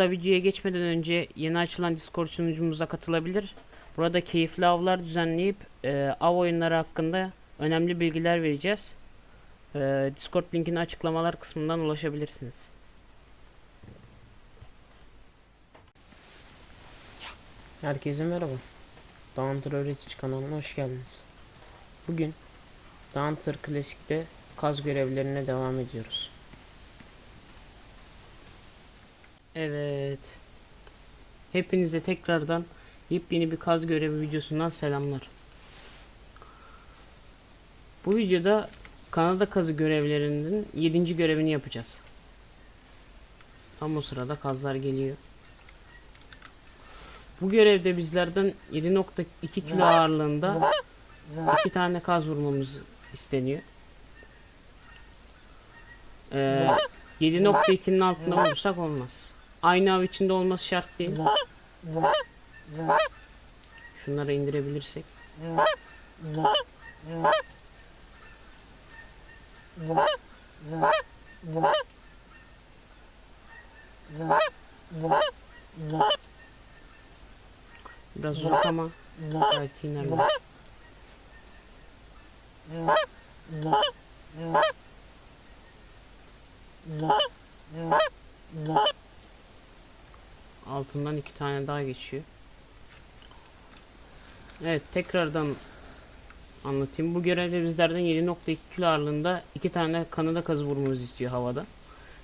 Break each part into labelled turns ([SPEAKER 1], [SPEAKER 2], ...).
[SPEAKER 1] Da videoya geçmeden önce yeni açılan Discord sunucumuza katılabilir. Burada keyifli avlar düzenleyip e, av oyunları hakkında önemli bilgiler vereceğiz. E, Discord linkini açıklamalar kısmından ulaşabilirsiniz. Herkese merhaba. Downter Öğretici kanalına hoş geldiniz. Bugün Downter Klasik'te kaz görevlerine devam ediyoruz. Evet. Hepinize tekrardan yepyeni bir kaz görevi videosundan selamlar. Bu videoda Kanada kazı görevlerinin 7. görevini yapacağız. Tam o sırada kazlar geliyor. Bu görevde bizlerden 7.2 kilo ağırlığında iki tane kaz vurmamız isteniyor. Ee, 7.2'nin altında vurursak olmaz. Aynı av içinde olması şart değil. Şunları indirebilirsek. Biraz uzak ama belki inerler. Altından iki tane daha geçiyor. Evet tekrardan anlatayım. Bu görevde bizlerden 7.2 kilo ağırlığında iki tane Kanada kazı vurmamızı istiyor havada.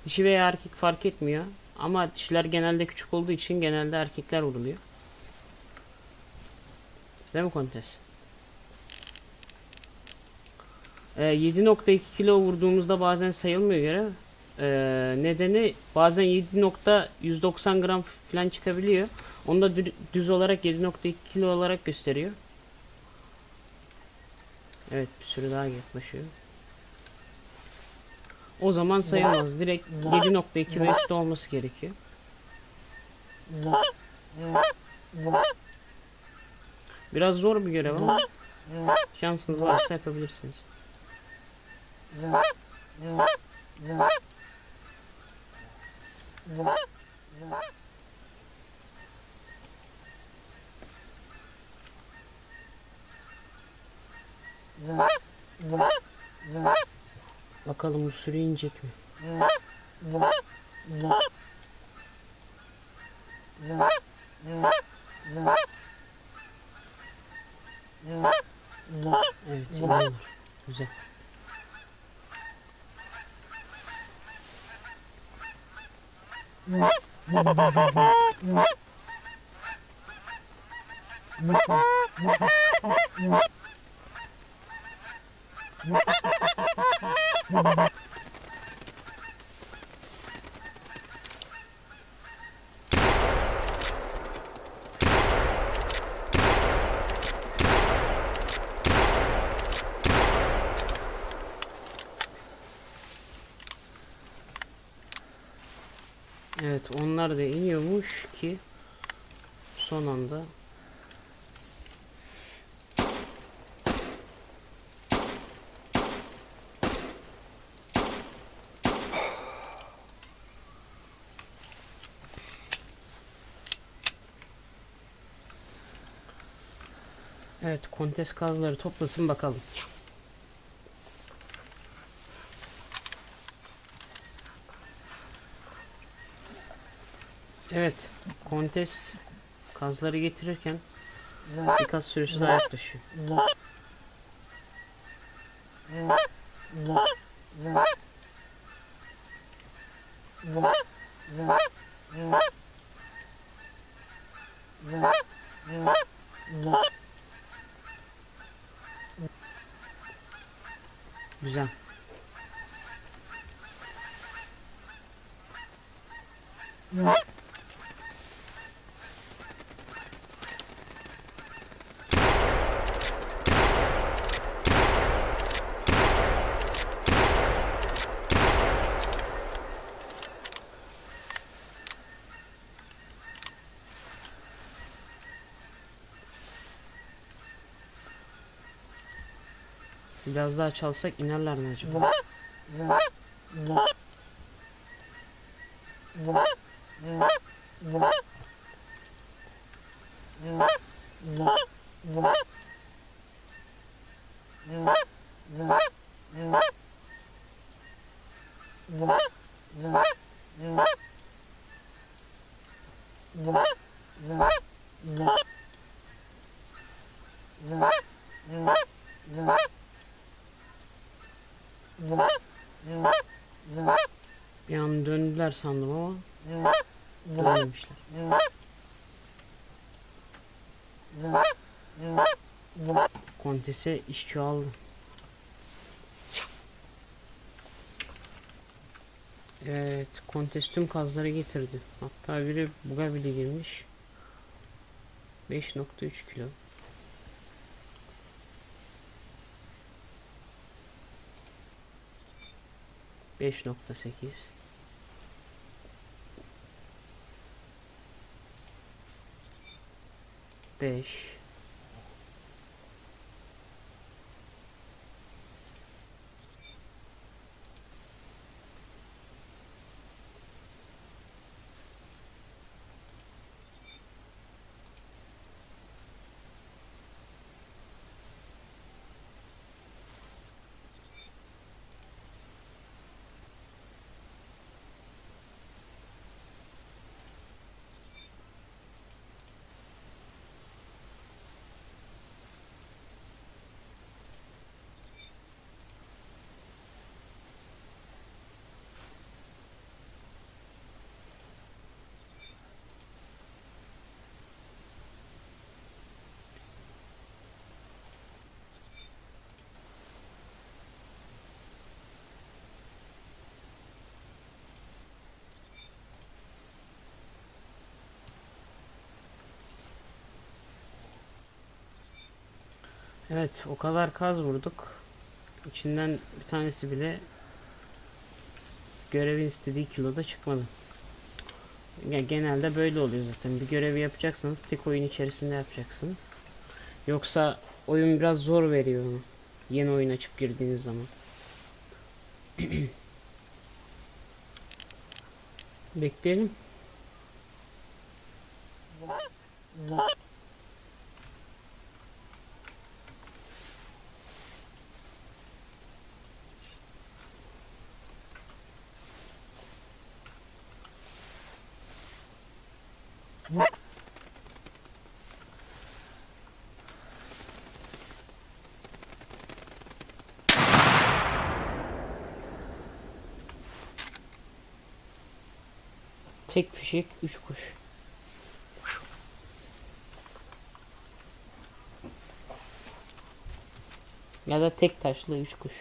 [SPEAKER 1] Dişi veya erkek fark etmiyor. Ama dişiler genelde küçük olduğu için genelde erkekler vuruluyor. Değil mi Kontes? Ee, 7.2 kilo vurduğumuzda bazen sayılmıyor görev. Ee, nedeni bazen 7.190 gram falan çıkabiliyor. Onu da dü- düz olarak 7.2 kilo olarak gösteriyor. Evet bir sürü daha yaklaşıyor. O zaman sayılmaz. Direkt 7.2 ve üstü olması gerekiyor. Biraz zor bir görev ama şansınız varsa yapabilirsiniz. Bakalım bu süre inecek mi? Evet, iniyorlar. Güzel. Evet, onlar da iniyormuş ki son anda Evet, kontes kazları toplasın bakalım. Evet, kontes kazları getirirken birkaç sürüsü daha yaklaşıyor. Güzel. Biraz daha çalsak inerler mi acaba? Bir an döndüler sandım ama dönmemişler. Kontese iş çoğaldı. Evet, kontes tüm kazları getirdi. Hatta biri buga bile girmiş. 5.3 kilo. 5.8 5 Evet, o kadar kaz vurduk. İçinden bir tanesi bile görevin istediği kiloda çıkmadı. Ya genelde böyle oluyor zaten. Bir görevi yapacaksanız tek oyun içerisinde yapacaksınız. Yoksa oyun biraz zor veriyor onu. Yeni oyun açıp girdiğiniz zaman. Bekleyelim. Tek fişek 3 kuş. Ya da tek taşlı 3 kuş.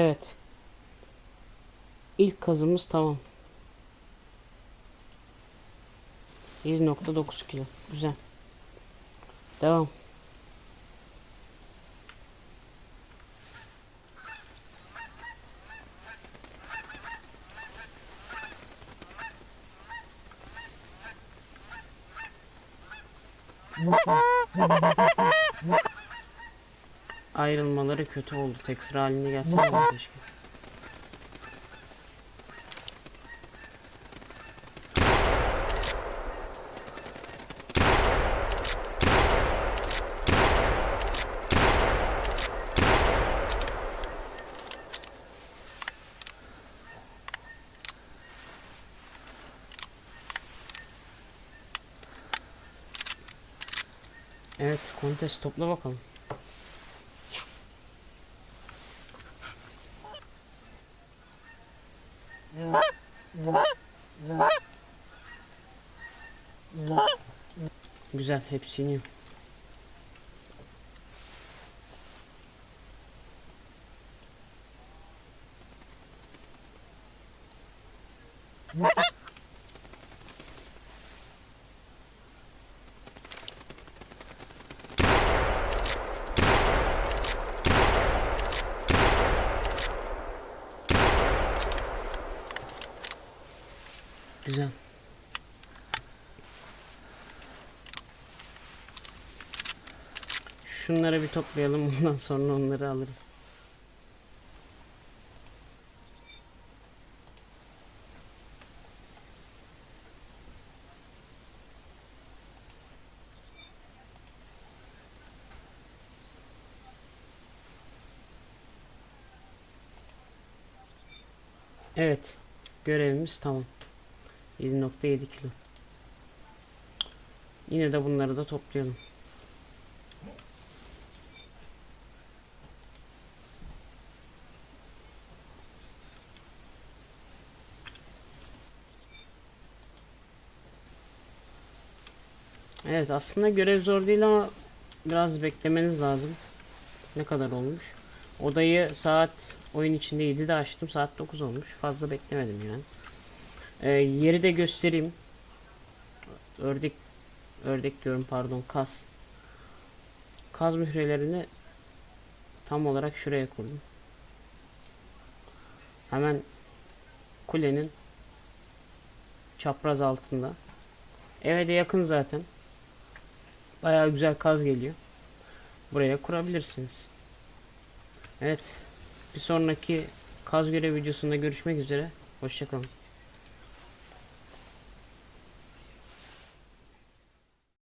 [SPEAKER 1] Evet. İlk kazımız tamam. 1.9 kilo. Güzel. Devam ayrılmaları kötü oldu. Tekrar haline gelse olmaz keşke. Evet, kontes topla bakalım. Güzel hepsi iniyor. Güzel. Şunları bir toplayalım ondan sonra onları alırız. Evet. Görevimiz tamam. 7.7 kilo. Yine de bunları da toplayalım. Evet aslında görev zor değil ama biraz beklemeniz lazım. Ne kadar olmuş? Odayı saat oyun içinde 7'de açtım. Saat 9 olmuş. Fazla beklemedim yani. Ee, yeri de göstereyim. Ördek ördek diyorum pardon kas. Kaz mührelerini tam olarak şuraya kurdum. Hemen kulenin çapraz altında. Eve de yakın zaten. Bayağı güzel kaz geliyor. Buraya kurabilirsiniz. Evet. Bir sonraki kaz görev videosunda görüşmek üzere. Hoşçakalın.